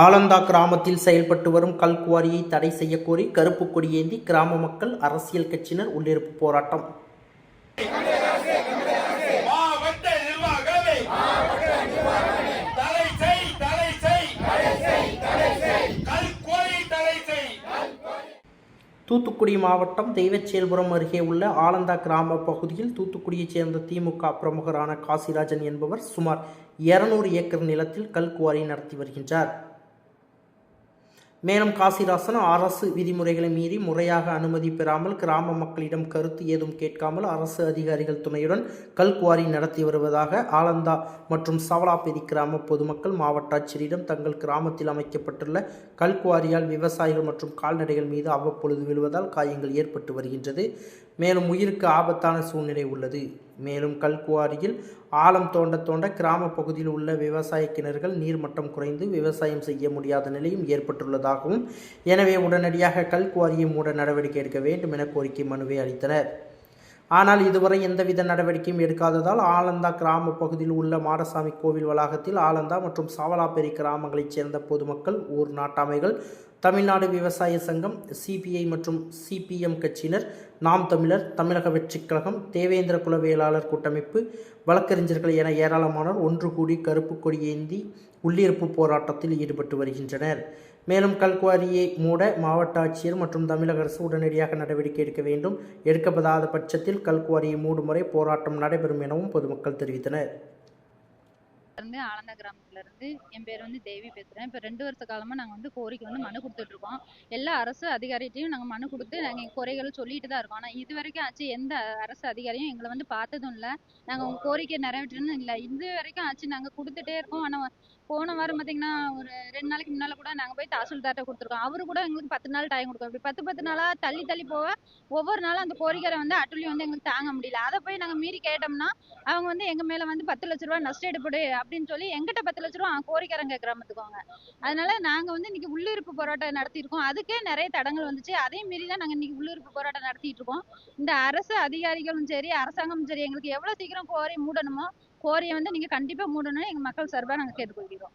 ஆலந்தா கிராமத்தில் செயல்பட்டு வரும் கல்குவாரியை தடை செய்யக்கோரி கருப்பு கொடியேந்தி கிராம மக்கள் அரசியல் கட்சியினர் உள்ளிருப்பு போராட்டம். தூத்துக்குடி மாவட்டம் தெய்வச்சேல்புரம் அருகே உள்ள ஆலந்தா கிராம பகுதியில் தூத்துக்குடியைச் சேர்ந்த திமுக பிரமுகரான காசிராஜன் என்பவர் சுமார் 200 ஏக்கர் நிலத்தில் கல்குவாரி நடத்தி வருகின்றார். மேலும் காசிராசன் அரசு விதிமுறைகளை மீறி முறையாக அனுமதி பெறாமல் கிராம மக்களிடம் கருத்து ஏதும் கேட்காமல் அரசு அதிகாரிகள் துணையுடன் கல்குவாரி நடத்தி வருவதாக ஆலந்தா மற்றும் சவலாப்பேரி கிராம பொதுமக்கள் மாவட்ட ஆட்சியரிடம் தங்கள் கிராமத்தில் அமைக்கப்பட்டுள்ள கல்குவாரியால் விவசாயிகள் மற்றும் கால்நடைகள் மீது அவ்வப்பொழுது விழுவதால் காயங்கள் ஏற்பட்டு வருகின்றது. மேலும் உயிருக்கு ஆபத்தான சூழ்நிலை உள்ளது. மேலும் கல்குவாரியில் ஆழம் தோண்ட தோண்ட கிராம பகுதியில் உள்ள விவசாய கிணறுகள் நீர்மட்டம் குறைந்து விவசாயம் செய்ய முடியாத நிலையும் ஏற்பட்டுள்ளதாகவும் எனவே உடனடியாக கல்குவாரியை மூட நடவடிக்கை எடுக்க வேண்டும் என கோரிக்கை மனுவை அளித்தனர். ஆனால் இதுவரை எந்தவித நடவடிக்கையும் எடுக்காததால் ஆலந்தா கிராம பகுதியில் உள்ள மாடசாமி கோவில் வளாகத்தில் ஆலந்தா மற்றும் சாவலாப்பேரி கிராமங்களைச் சேர்ந்த பொதுமக்கள் ஊர் நாட்டாமைகள் தமிழ்நாடு விவசாய சங்கம் சிபிஐ மற்றும் சிபிஎம் கட்சியினர் நாம் தமிழர் தமிழக வெற்றிக் கழகம் தேவேந்திர குலவியலாளர் கூட்டமைப்பு வழக்கறிஞர்கள் என ஏராளமானோர் ஒன்று கூடி கருப்பு கொடி ஏந்தி உள்ளிருப்பு போராட்டத்தில் ஈடுபட்டு வருகின்றனர். மேலும் கல்குவாரியை மூட மாவட்ட ஆட்சியர் மற்றும் தமிழக அரசு உடனடியாக நடவடிக்கை எடுக்க வேண்டும். எடுக்கப்படாத பட்சத்தில் கல்குவாரியை மூடும் வரை போராட்டம் நடைபெறும் எனவும் பொதுமக்கள் தெரிவித்தனர். இருந்து ஆனந்த கிராமத்துல இருந்து என் பேர் வந்து தேவி பேசுறேன். இப்போ ரெண்டு வருஷ காலமா நாங்க வந்து கோரிக்கை வந்து மனு கொடுத்துட்டு இருக்கோம். எல்லா அரசு அதிகாரிகிட்டையும் நாங்க மனு கொடுத்து நாங்க எங்க குறைகளை சொல்லிட்டு தான் இருக்கோம். ஆனா இது வரைக்கும் ஆச்சு எந்த அரசு அதிகாரியும் எங்களை வந்து பார்த்ததும் இல்ல. நாங்க உங்க கோரிக்கை நிறைவேற்றணும் இல்ல. இது வரைக்கும் ஆச்சு. நாங்க கொடுத்துட்டே இருக்கோம். ஆனா போன வாரம் பாத்தீங்கன்னா ஒரு ரெண்டு நாளைக்கு முன்னால கூட நாங்க போய் தாசில்தார்ட்ட கொடுத்துருக்கோம். அவரு கூட எங்களுக்கு பத்து நாள் டைம் கொடுக்கும் இப்படி பத்து பத்து நாளா தள்ளி தள்ளி போக ஒவ்வொரு நாளும் அந்த கோரிக்கையை வந்து அட்டுலி வந்து எங்களுக்கு தாங்க முடியல. அதை போய் நாங்க மீறி கேட்டோம்னா அவங்க வந்து எங்க மேல வந்து பத்து லட்ச ரூபாய் நஷ்ட எடுப்படு அப்படின்னு சொல்லி எங்கிட்ட பத்து லட்ச ரூபா கோரிக்கைறங்க கிராமத்துக்குவாங்க அதனால நாங்க வந்து இன்னைக்கு உள்ளிருப்பு போராட்டம் நடத்தியிருக்கோம். அதுக்கே நிறைய தடங்கள் வந்துச்சு. அதையும் மீறி தான் நாங்க இன்னைக்கு உள்ளிருப்பு போராட்டம் நடத்திட்டு இருக்கோம். இந்த அரசு அதிகாரிகளும் சரி அரசாங்கமும் சரி எங்களுக்கு எவ்வளவு சீக்கிரம் கோரி மூடணுமோ கோரியை வந்து நீங்க கண்டிப்பா மூடணும் எங்க மக்கள் சார்பா நாங்க கேட்டுக்கொள்கிறோம்.